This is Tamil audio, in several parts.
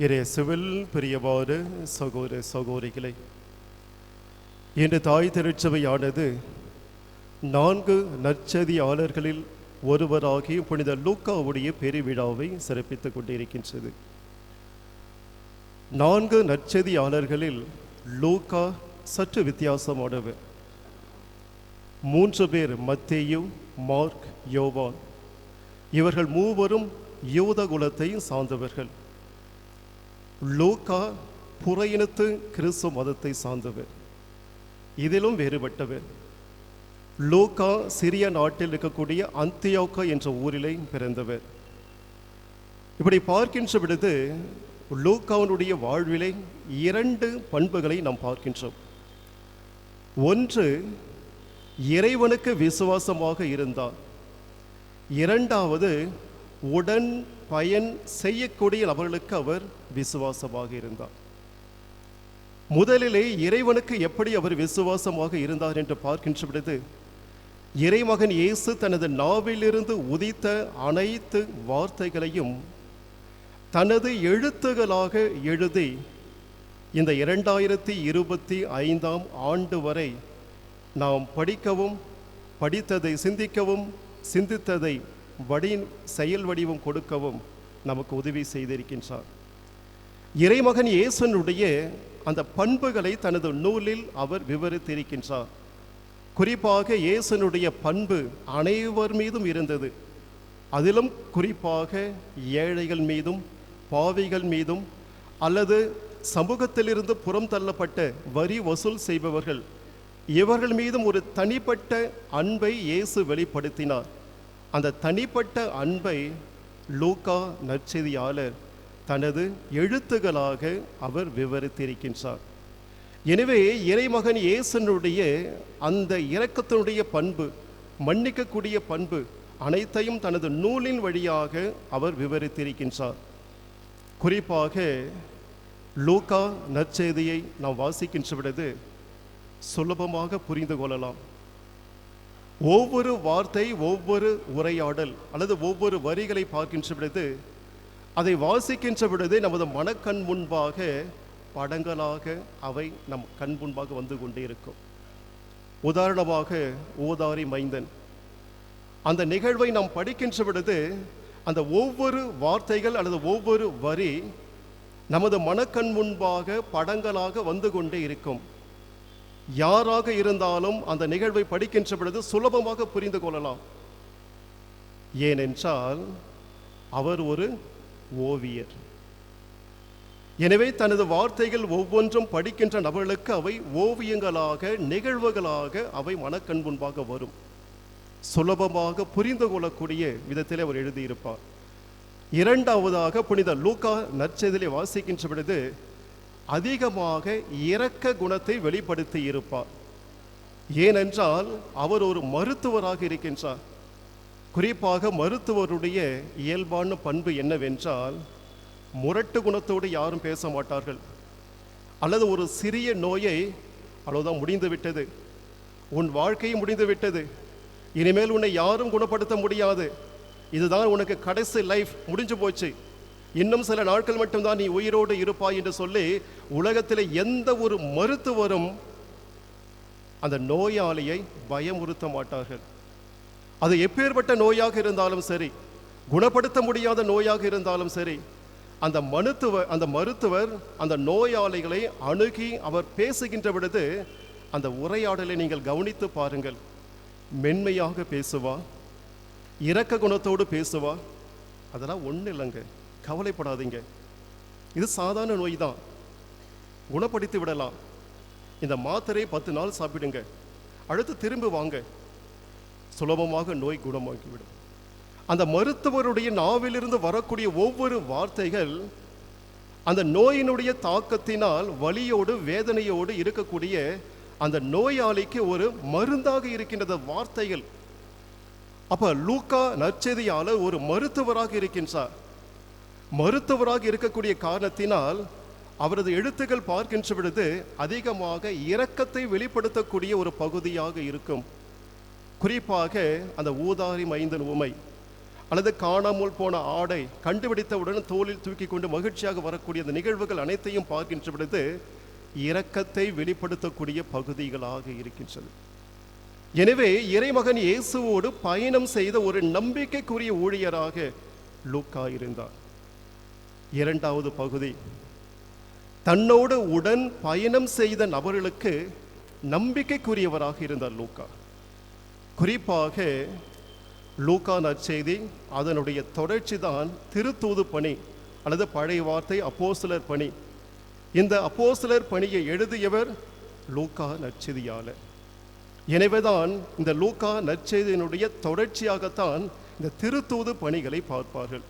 இயேசுவில் பிரியவாறு சகோதர சகோதரிகளை இன்று தாய் திருச்சபையானது நான்கு நற்சதியாளர்களில் ஒருவராகிய புனித லூக்காவுடைய பெருவிழாவை சிறப்பித்துக் கொண்டிருக்கின்றது. நான்கு நற்செய்தியாளர்களில் லூக்கா சற்று வித்தியாசமானவர். மூன்று பேர் மத்தேயு மார்க் யோவான். இவர்கள் மூவரும் யூத குலத்தை சார்ந்தவர்கள். லூக்கா புறையினத்து கிறிஸ்து மதத்தை சார்ந்தவர். இதிலும் வேறுபட்டவர். லூக்கா சிறிய நாட்டில் இருக்கக்கூடிய அந்தியோக்கா என்ற ஊரிலே பிறந்தவர். இப்படி பார்க்கின்ற பொழுது லூக்காவனுடைய வாழ்விலே இரண்டு பண்புகளை நாம் பார்க்கின்றோம். ஒன்று இறைவனுக்கு விசுவாசமாக இருந்தார். இரண்டாவது உடன் பயன் செய்யக்கூடிய அவர்களுக்கு அவர் விசுவாசமாக இருந்தார். முதலிலே இறைவனுக்கு எப்படி அவர் விசுவாசமாக இருந்தார் என்று பார்க்கின்ற பொழுது இறைமகன் இயேசு தனது நாவிலிருந்து உதித்த அனைத்து வார்த்தைகளையும் தனது எழுத்துகளாக எழுதி இந்த இரண்டாயிரத்தி இருபத்தி ஐந்தாம் ஆண்டு வரை நாம் படிக்கவும் படித்ததை சிந்திக்கவும் சிந்தித்ததை வடி செயல் வடிவம் கொடுக்கவும் நமக்கு உதவி செய்திருக்கின்றார். இறைமகன் இயேசுனுடைய அந்த பண்புகளை தனது நூலில் அவர் விவரித்திருக்கின்றார். குறிப்பாக இயேசனுடைய பண்பு அனைவர் மீதும் இருந்தது. அதிலும் குறிப்பாக ஏழைகள் மீதும் பாவிகள் மீதும் அல்லது சமூகத்திலிருந்து புறம் தள்ளப்பட்ட வரி வசூல் செய்பவர்கள் இவர்கள் மீதும் ஒரு தனிப்பட்ட அன்பை இயேசு வெளிப்படுத்தினார். அந்த தனிப்பட்ட அன்பை லூக்கா நற்செய்தியாளர் தனது எழுத்துகளாக அவர் விவரித்திருக்கின்றார். எனவே இறைமகன் இயேசனுடைய அந்த இரக்கத்தினுடைய பண்பு மன்னிக்கக்கூடிய பண்பு அனைத்தையும் தனது நூலின் வழியாக அவர் விவரித்திருக்கின்றார். குறிப்பாக லூக்கா நற்செய்தியை நாம் வாசிக்கின்ற பொழுது சுலபமாக புரிந்து கொள்ளலாம். ஒவ்வொரு வார்த்தை ஒவ்வொரு உரையாடல் அல்லது ஒவ்வொரு வரிகளை பார்க்கின்ற பொழுது அதை வாசிக்கின்ற பொழுது நமது மனக்கண் முன்பாக படங்களாக அவை நம் கண் முன்பாக வந்து கொண்டே இருக்கும். உதாரணமாக ஓதாரி மைந்தன். அந்த நிகழ்வை நாம் படிக்கின்ற பொழுது அந்த ஒவ்வொரு வார்த்தைகள் அல்லது ஒவ்வொரு வரி நமது மனக்கண் முன்பாக படங்களாக வந்து கொண்டே இருக்கும். யாராக இருந்தாலும் அந்த நிகழ்வை படிக்கின்ற பொழுது சுலபமாக புரிந்து கொள்ளலாம். ஏனென்றால் அவர் ஒரு ஓவியர். எனவே தனது வார்த்தைகள் ஒவ்வொன்றும் படிக்கின்ற நபர்களுக்கு அவை ஓவியங்களாக நிகழ்வுகளாக அவை மனக்கண் முன்பாக வரும். சுலபமாக புரிந்து கொள்ளக்கூடிய விதத்தில் அவர் எழுதியிருப்பார். இரண்டாவதாக புனித லூக்கா நற்செய்தலை வாசிக்கின்ற பொழுது அதிகமாக இரக்க குணத்தை வெளிப்படுத்தி இருப்பார். ஏனென்றால் அவர் ஒரு மருத்துவராக இருக்கின்றார். குறிப்பாக மருத்துவருடைய இயல்பான பண்பு என்னவென்றால் முரட்டு குணத்தோடு யாரும் பேச மாட்டார்கள். அல்லது ஒரு சிறிய நோயை அவ்வளோதான் முடிந்து விட்டது. உன் வாழ்க்கையும் முடிந்து விட்டது. இனிமேல் உன்னை யாரும் குணப்படுத்த முடியாது. இதுதான் உனக்கு கடைசி லைஃப் முடிஞ்சு போச்சு. இன்னும் சில நாட்கள் மட்டும்தான் நீ உயிரோடு இருப்பாய் என்று சொல்லி உலகத்தில் எந்த ஒரு மருத்துவரும் அந்த நோயாளியை பயமுறுத்த மாட்டார்கள். அது எப்பேற்பட்ட நோயாக இருந்தாலும் சரி குணப்படுத்த முடியாத நோயாக இருந்தாலும் சரி அந்த மருத்துவர் அந்த மருத்துவர் அந்த நோயாளிகளை அணுகி அவர் பேசுகின்ற பொழுது அந்த உரையாடலை நீங்கள் கவனித்து பாருங்கள். மென்மையாக பேசுவா இரக்க குணத்தோடு பேசுவா அதெல்லாம் ஒன்றும் இல்லைங்க கவலைப்படாதீங்க. இது சாதாரண நோய் தான் குணப்படுத்தி விடலாம். இந்த மாத்திரை பத்து நாள் சாப்பிடுங்க. அடுத்து திரும்பி வாங்க. சுலபமாக நோய் குணமாகிவிடும். அந்த மருத்துவருடைய நாவிலிருந்து வரக்கூடிய ஒவ்வொரு வார்த்தைகள் அந்த நோயினுடைய தாக்கத்தினால் வலியோடு வேதனையோடு இருக்கக்கூடிய அந்த நோயாளிக்கு ஒரு மருந்தாக இருக்கின்றது வார்த்தைகள். அப்ப லூக்கா நற்செய்தியாளர் ஒரு மருத்துவராக இருக்கின்றார். மருத்துவராக இருக்கக்கூடிய காரணத்தினால் அவரது எழுத்துக்கள் பார்க்கின்ற பொழுது அதிகமாக இரக்கத்தை வெளிப்படுத்தக்கூடிய ஒரு பகுதியாக இருக்கும். குறிப்பாக அந்த ஊதாரி மைந்தன் உமை அல்லது காணாமல் போன ஆடை கண்டுபிடித்தவுடன் தோளில் தூக்கி கொண்டு மகிழ்ச்சியாக வரக்கூடிய அந்த நிகழ்வுகள் அனைத்தையும் பார்க்கின்ற பொழுது இரக்கத்தை வெளிப்படுத்தக்கூடிய பகுதிகளாக இருக்கின்றது. எனவே இறைமகன் இயேசுவோடு பயணம் செய்த ஒரு நம்பிக்கைக்குரிய ஊழியராக லூக்கா இருந்தார். இரண்டாவது பகுதி. தன்னோடு உடன் பயணம் செய்த நபர்களுக்கு நம்பிக்கைக்குரியவராக இருந்தார் லூக்கா. குறிப்பாக லூக்கா நற்செய்தி அதனுடைய தொடர்ச்சி தான் திருத்தூது பணி அல்லது பழைய வார்த்தை அப்போஸ்தலர் பணி. இந்த அப்போஸ்தலர் பணியை எழுதியவர் லூக்கா நற்செய்தியாளர் எனவேதான் இந்த லூக்கா நற்செய்தியினுடைய தொடர்ச்சியாகத்தான் இந்த திருத்தூது பணிகளை பார்ப்பார்கள்.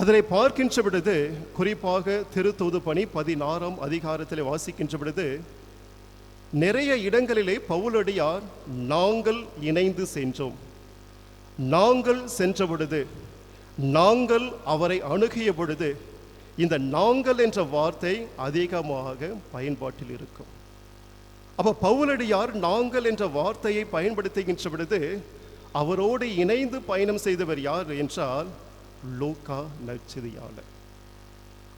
அதனை பார்க்கின்ற பொழுது குறிப்பாக திருத்தூது பணி பதினாறாம் அதிகாரத்தில் வாசிக்கின்ற பொழுது நிறைய இடங்களிலே பவுலடியார் நாங்கள் இணைந்து சென்றோம். நாங்கள் சென்ற பொழுது நாங்கள் அவரை அணுகிய பொழுது இந்த நாங்கள் என்ற வார்த்தை அதிகமாக பயன்பாட்டில் இருக்கும். அப்போ பவுலடியார் நாங்கள் என்ற வார்த்தையை பயன்படுத்துகின்ற பொழுது அவரோடு இணைந்து பயணம் செய்தவர் யார் என்றால் லூக்கா நற்செய்தியாளர்.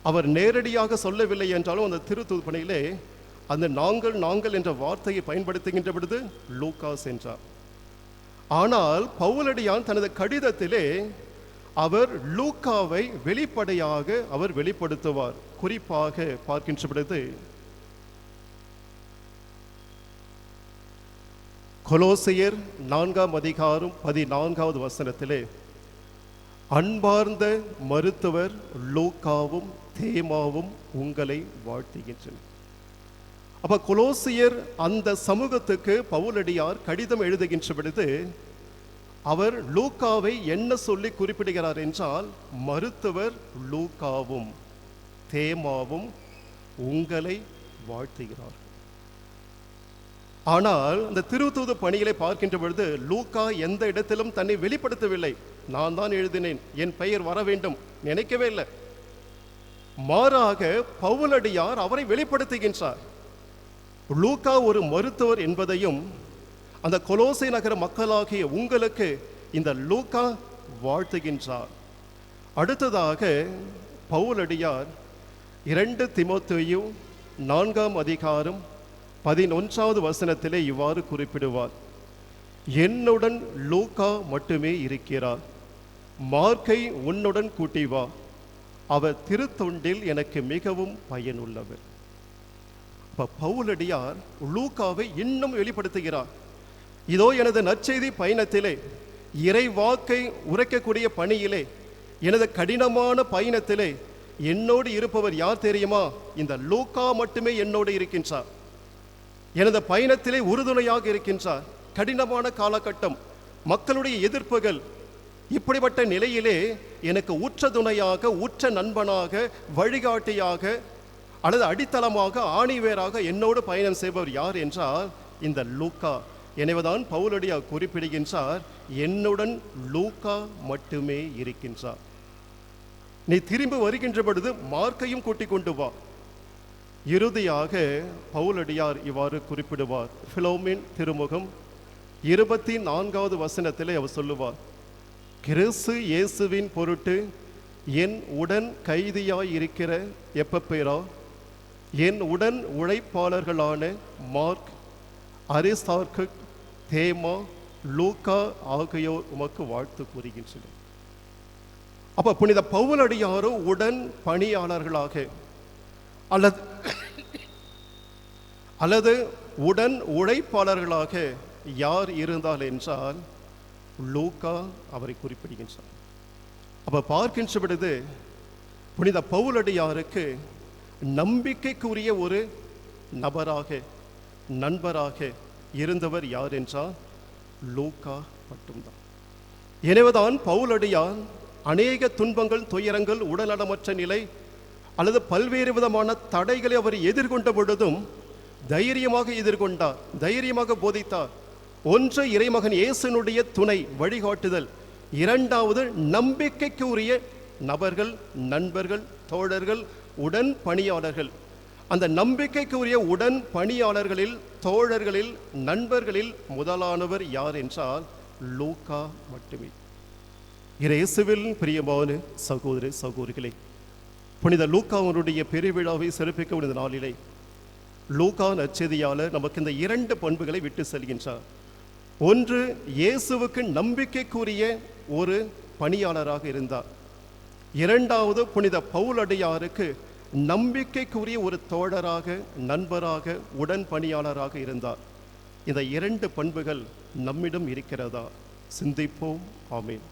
அவர் நேரடியாக சொல்லவில்லை என்றாலும் அந்த திருத்தூது அந்த நாங்கள் நாங்கள் என்ற வார்த்தையை பயன்படுத்துகின்ற பொழுது லூக்கா சென்றார். ஆனால் பவுலடியான் தனது கடிதத்திலே அவர் லூக்காவை வெளிப்படையாக அவர் வெளிப்படுத்துவார். குறிப்பாக பார்க்கின்ற பொழுது கொலோசியர் நான்காம் அதிகாரம் பதினான்காவது வசனத்திலே அன்பார்ந்த மருத்துவர் லூக்காவும் தேமாவும் உங்களை வாழ்த்துகின்றனர். அப்ப கொலோசியர் அந்த சமூகத்துக்கு பவுலடியார் கடிதம் எழுதுகின்ற பொழுது அவர் லூக்காவை என்ன சொல்லி குறிப்பிடுகிறார் என்றால் மருத்துவர் லூக்காவும் தேமாவும் உங்களை வாழ்த்துகிறார். ஆனால் இந்த திருத்தூது பணிகளை பார்க்கின்ற பொழுது லூக்கா எந்த இடத்திலும் தன்னை வெளிப்படுத்தவில்லை. நான் தான் எழுதினேன். என் பெயர் வர வேண்டும். நினைக்கவே இல்லை. மாறாக பவுலடியார் அவரை வெளிப்படுத்துகின்றார். லூக்கா ஒரு மருத்துவர் என்பதையும் அந்த கொலோசை நகர மக்களாகிய உங்களுக்கு இந்த லூக்கா வாழ்த்துகின்றார். அடுத்ததாக பவுலடியார் இரண்டு திமோத்தேயு நான்காம் அதிகாரம் பதினொன்றாவது வசனத்திலே இவ்வாறு குறிப்பிடுவார். என்னுடன் லூக்கா மட்டுமே இருக்கிறார். மார்க்கை உன்னுடன் கூட்டி வா. அவர் திருத்தொண்டில் எனக்கு மிகவும் பயனுள்ளவர். இப்போ பவுலடியார் லூக்காவை இன்னும் வெளிப்படுத்துகிறார். இதோ எனது நற்செய்தி பயணத்திலே இறை வாக்கை உரைக்கக்கூடிய பணியிலே எனது கடினமான பயணத்திலே என்னோடு இருப்பவர் யார் தெரியுமா? இந்த லூக்கா மட்டுமே என்னோடு இருக்கின்றார். எனது பயணத்திலே உறுதுணையாக இருக்கின்றார். கடினமான காலகட்டம் மக்களுடைய எதிர்ப்புகள் இப்படிப்பட்ட நிலையிலே எனக்கு உற்ற துணையாக உற்ற நண்பனாக வழிகாட்டியாக அல்லது அடித்தளமாக ஆணிவேராக என்னோடு பயணம் செய்பவர் யார் என்றால் இந்த லூக்கா. எனவேதான் பவுலடியா குறிப்பிடுகின்றார் என்னுடன் லூக்கா மட்டுமே இருக்கின்றார். நீ திரும்பி வருகின்ற பொழுது மார்க்கையும் கூட்டிக் கொண்டு வா. இறுதியாக பவுலடியார் இவ்வாறு குறிப்பிடுவார். பிலோமின் திருமுகம் இருபத்தி நான்காவது வசனத்திலே அவர் சொல்லுவார் கிறிஸ்து இயேசுவின் பொருட்டு என் உடன் கைதியாய் இருக்கிற எப்பப்பேரா? என் உடன் உழைப்பாளர்களான மார்க் அரிஸ்தார்க்கு தேமா லூக்கா ஆகியோர் உமக்கு வாழ்த்து கூறுகின்றனர். அப்போ புனித பவுலடியாரோ உடன் பணியாளர்களாக அல்லது அல்லது உடன் உழைப்பாளர்களாக யார் இருந்தால் என்றால் லூக்கா அவரை குறிப்பிடுகின்றார். அப்போ பார்க்கின்ற பொழுது புனித பவுலடியாருக்கு நம்பிக்கைக்குரிய ஒரு நபராக நண்பராக இருந்தவர் யார் என்றால் லூக்கா மட்டும்தான். எனவேதான் பவுலடியார் அநேக துன்பங்கள் துயரங்கள் உடல்நலமற்ற நிலை அல்லது பல்வேறு விதமான தடைகளை அவர் எதிர்கொண்ட பொழுதும் தைரியமாக எதிர்கொண்டார் தைரியமாக போதித்தார். ஒன்று இறைமகன் இயேசுனுடைய துணை வழிகாட்டுதல் இரண்டாவது நம்பிக்கைக்கு உரிய நபர்கள் நண்பர்கள் தோழர்கள் உடன் பணியாளர்கள். அந்த நம்பிக்கைக்கு உரிய உடன் பணியாளர்களில் தோழர்களில் நண்பர்களில் முதலானவர் யார் என்றால் லூக்கா மட்டுமே. இயேசுவில் பிரியமான சகோதர சகோதரிகளே புனித லூக்காவனுடைய பெருவிழாவை சிறப்பிக்க இந்த நாளிலே லூக்கா நச்செதியாளர் நமக்கு இந்த இரண்டு பண்புகளை விட்டு செல்கின்றார். ஒன்று இயேசுவுக்கு நம்பிக்கைக்குரிய ஒரு பணியாளராக இருந்தார். இரண்டாவது புனித பவுலடியாருக்கு நம்பிக்கைக்குரிய ஒரு தோழராக நண்பராக உடன் பணியாளராக இருந்தார். இந்த இரண்டு பண்புகள் நம்மிடம் இருக்கிறதா? சிந்திப்போம். ஆமேன்.